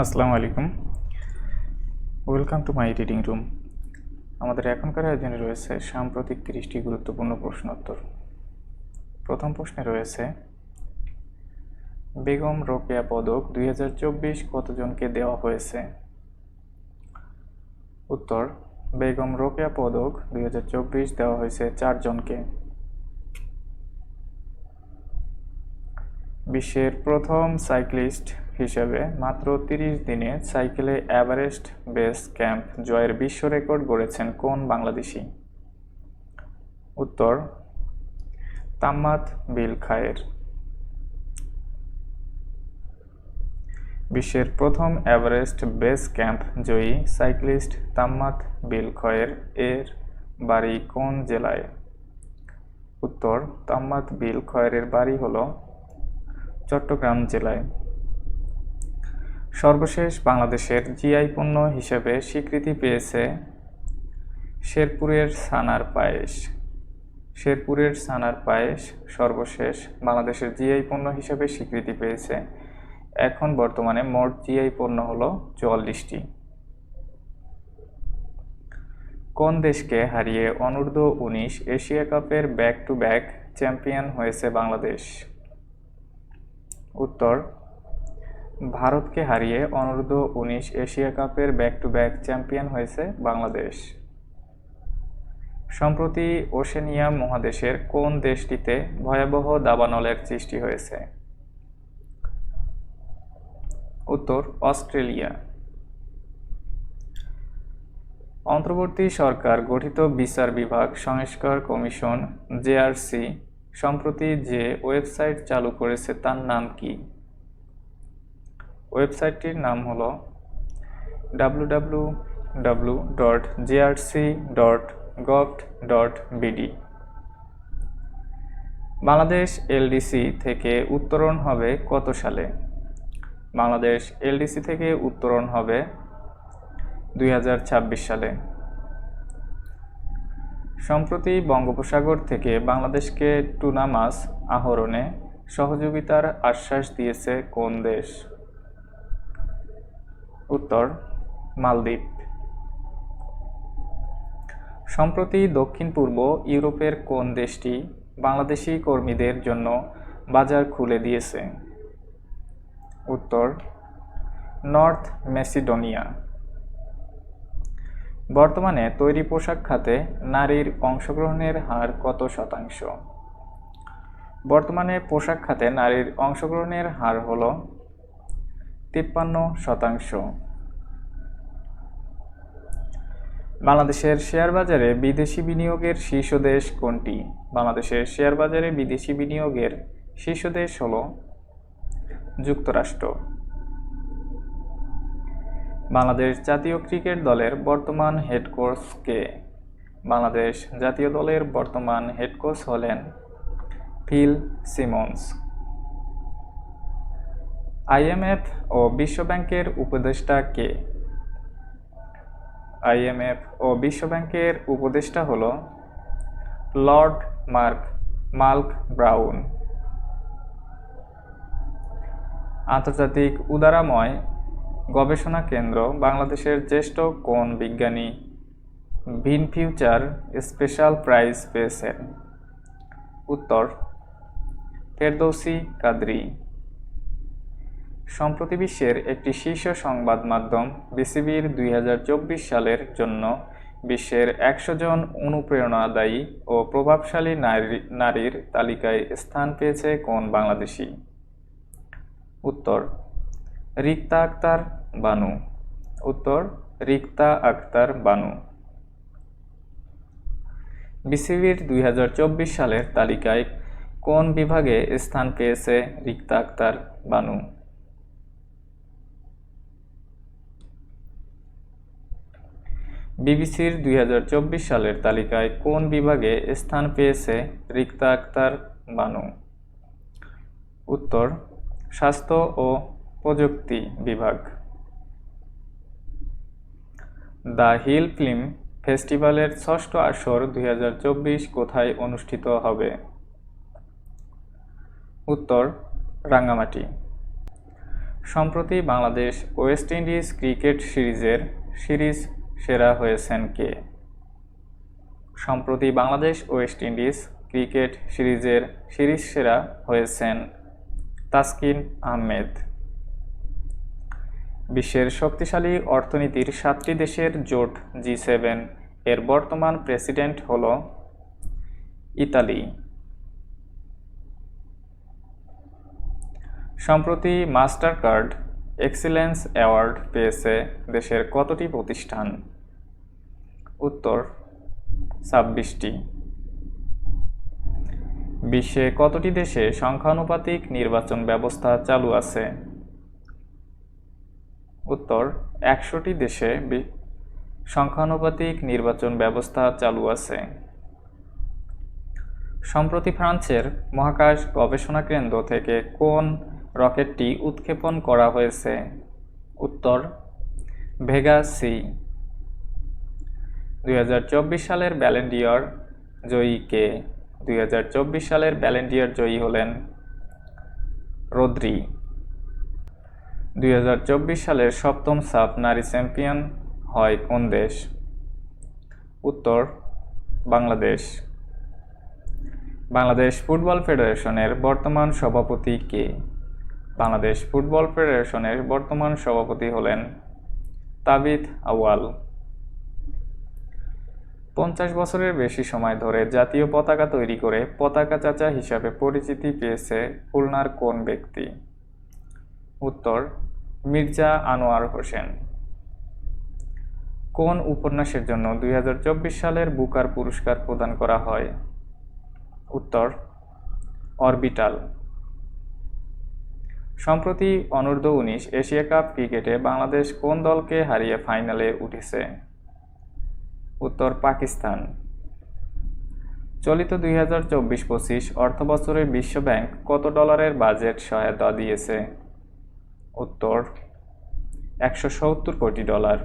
আসসালামু আলাইকুম। Welcome to my reading room আমাদের এখনকার আয়োজনে রয়েছে সাম্প্রতিক তিরিশটি গুরুত্বপূর্ণ প্রশ্নোত্তর প্রথম প্রশ্নে রয়েছে, বেগম রোকেয়া পদক দুই হাজার চব্বিশ কতজনকে দেওয়া হয়েছে? উত্তর, বেগম রোকেয়া পদক দুই হাজার চব্বিশ দেওয়া হয়েছে চারজনকে। বিশ্বের প্রথম সাইক্লিস্ট হিসেবে মাত্র তিরিশ দিনে সাইকেলে এভারেস্ট বেস ক্যাম্প জয়ের বিশ্ব রেকর্ড গড়েছেন কোন বাংলাদেশি? উত্তর, তাম্মাত বিল খায়ের। বিশ্বের প্রথম এভারেস্ট বেস ক্যাম্প জয়ী সাইক্লিস্ট তাম্মাত বিল খয়ের এর বাড়ি কোন জেলায়? উত্তর, তাম্মাত বিল খয়ের বাড়ি হল চট্টগ্রাম জেলায়। সর্বশেষ বাংলাদেশের জিআই পণ্য হিসেবে স্বীকৃতি পেয়েছে শেরপুরের সানার পায়েস শেরপুরের সানার পায়েস সর্বশেষ বাংলাদেশের জিআই পণ্য হিসেবে স্বীকৃতি পেয়েছে। এখন বর্তমানে মোট জিআই পণ্য হলো চুয়াল্লিশটি। কোন দেশকে হারিয়ে অনূর্ধ্ব উনিশ এশিয়া কাপের ব্যাক টু ব্যাক চ্যাম্পিয়ন হয়েছে বাংলাদেশ? উত্তর ভারতকে হারিয়ে অনূর্ধ্ব উনিশ এশিয়া কাপের ব্যাক টু ব্যাক চ্যাম্পিয়ন হয়েছে বাংলাদেশ। সম্প্রতি ওশেনিয়া মহাদেশের কোন দেশটিতে ভয়াবহ দাবানলের সৃষ্টি হয়েছে? উত্তর, অস্ট্রেলিয়া। অন্তর্বর্তী সরকার গঠিত বিচার বিভাগ সংস্কার কমিশন জেআরসি সম্প্রতি যে ওয়েবসাইট চালু করেছে তার নাম কি? ওয়েবসাইটটির নাম হল W dot dot dot BD Bangladesh LDC থেকে উত্তরণ হবে কত সালে? বাংলাদেশ এলডিসি থেকে উত্তরণ হবে দুই হাজার ছাব্বিশ সালে। সম্প্রতি বঙ্গোপসাগর থেকে বাংলাদেশকে টুনা মাছ আহরণে সহযোগিতার আশ্বাস দিয়েছে কোন দেশ? উত্তর, মালদ্বীপ। সম্প্রতি দক্ষিণ পূর্ব ইউরোপের কোন দেশটি বাংলাদেশি কর্মীদের জন্য বাজার খুলে দিয়েছে? উত্তর, নর্থ মেসিডোনিয়া। বর্তমানে তৈরি পোশাক খাতে নারীর অংশগ্রহণের হার কত শতাংশ? বর্তমানে পোশাক খাতে নারীর অংশগ্রহণের হার হল তিপ্পান্ন শতাংশ। বাংলাদেশের শেয়ার বাজারে বিদেশি বিনিয়োগের শীর্ষ দেশ কোনটি? বাংলাদেশের শেয়ার বাজারে বিদেশি বিনিয়োগের শীর্ষ দেশ হল যুক্তরাষ্ট্র। বাংলাদেশ জাতীয় ক্রিকেট দলের বর্তমান হেড কোচ কে? বাংলাদেশ জাতীয় দলের বর্তমান হেড কোচ হলেন ফিল সিমন্স। আইএমএফ ও বিশ্বব্যাংকের উপদেষ্টা কে? আইএমএফ ও বিশ্বব্যাংকের উপদেষ্টা হল লর্ড মার্ক মাল্ক ব্রাউন। আন্তর্জাতিক উদারাময় গবেষণা কেন্দ্র বাংলাদেশের জ্যেষ্ঠ কোন বিজ্ঞানী? ভিন ফিউচার স্পেশাল প্রাইজ পেয়েছেন। উত্তর, ফেরদৌসি কাদরি। সম্প্রতি বিশ্বের একটি শীর্ষ সংবাদ মাধ্যম বিসিবির দুই হাজার চব্বিশ সালের জন্য বিশ্বের একশো জন অনুপ্রেরণাদায়ী ও প্রভাবশালী নারী, নারীর তালিকায় স্থান পেয়েছে কোন বাংলাদেশি? উত্তর, রিক্তা আক্তার বানু। উত্তর, রিক্তা আক্তার বানু। বিসিবির দুই হাজার চব্বিশ সালের তালিকায় কোন বিভাগে স্থান পেয়েছে রিক্তা আক্তার বানু? বিবিসির দুই হাজার চব্বিশ সালের তালিকায় কোন বিভাগে স্থান পেয়েছে রিক্তা আক্তার বানু? উত্তর, স্বাস্থ্য ও প্রযুক্তি বিভাগ। দ্য হিল ফিল্ম ফেস্টিভ্যালের ষষ্ঠ আসর দুই হাজার চব্বিশ কোথায় অনুষ্ঠিত হবে? উত্তর, রাঙ্গামাটি। সম্প্রতি বাংলাদেশ ওয়েস্ট ইন্ডিজ ক্রিকেট সিরিজের সিরিজ সেরা হয়েছেন কে? সম্প্রতি বাংলাদেশ ওয়েস্ট ইন্ডিজ ক্রিকেট সিরিজের সিরিজ সেরা হয়েছেন তাসকিন আহমেদ। বিশ্বের শক্তিশালী অর্থনীতির সাতটি দেশের জোট জি সেভেন এর বর্তমান প্রেসিডেন্ট হল ইতালি। সম্প্রতি মাস্টার কার্ড এক্সিলেন্স অ্যাওয়ার্ড পেয়েছে দেশের কতটি প্রতিষ্ঠান? উত্তর, ছাব্বিশটি। বিশ্বে কতটি দেশে সংখ্যানুপাতিক নির্বাচন ব্যবস্থা চালু আছে? উত্তর, একশোটি দেশে সংখ্যানুপাতিক নির্বাচন ব্যবস্থা চালু আছে। সম্প্রতি ফ্রান্সের মহাকাশ গবেষণা কেন্দ্র থেকে কোন রকেটটি উৎক্ষেপণ করা হয়েছে। উত্তর, ভেগা সি। দুই হাজার চব্বিশ সালের ব্যালেন্ডিয়র জয়ী কে? দুই হাজার চব্বিশ সালের ব্যালেন্ডিয়র জয়ী হলেন রদ্রি। দুই সালের সপ্তম সাব নারী চ্যাম্পিয়ন হয় কোন দেশ? উত্তর, বাংলাদেশ। বাংলাদেশ ফুটবল ফেডারেশনের বর্তমান সভাপতি কে? বাংলাদেশ ফুটবল ফেডারেশনের বর্তমান সভাপতি হলেন তাবিদ আওয়াল পঞ্চাশ বছরের বেশি সময় ধরে জাতীয় পতাকা তৈরি করে পতাকা চাচা হিসাবে পরিচিতি পেয়েছে খুলনার কোন ব্যক্তি? উত্তর, মির্জা আনোয়ার হোসেন। কোন উপন্যাসের জন্য দুই হাজার চব্বিশ সালের বুকার পুরস্কার প্রদান করা হয়? উত্তর, অরবিটাল। সম্প্রতি অনূর্ধ্ব উনিশ এশিয়া কাপ ক্রিকেটে বাংলাদেশ কোন দলকে হারিয়ে ফাইনালে উঠেছে? উত্তর পাকিস্তান। চলিত দুই হাজার চব্বিশ পঁচিশ অর্থবছরে বিশ্বব্যাংক কত ডলারের বাজেট সহায়তা দিয়েছে? উত্তর, একশো সত্তর কোটি ডলার।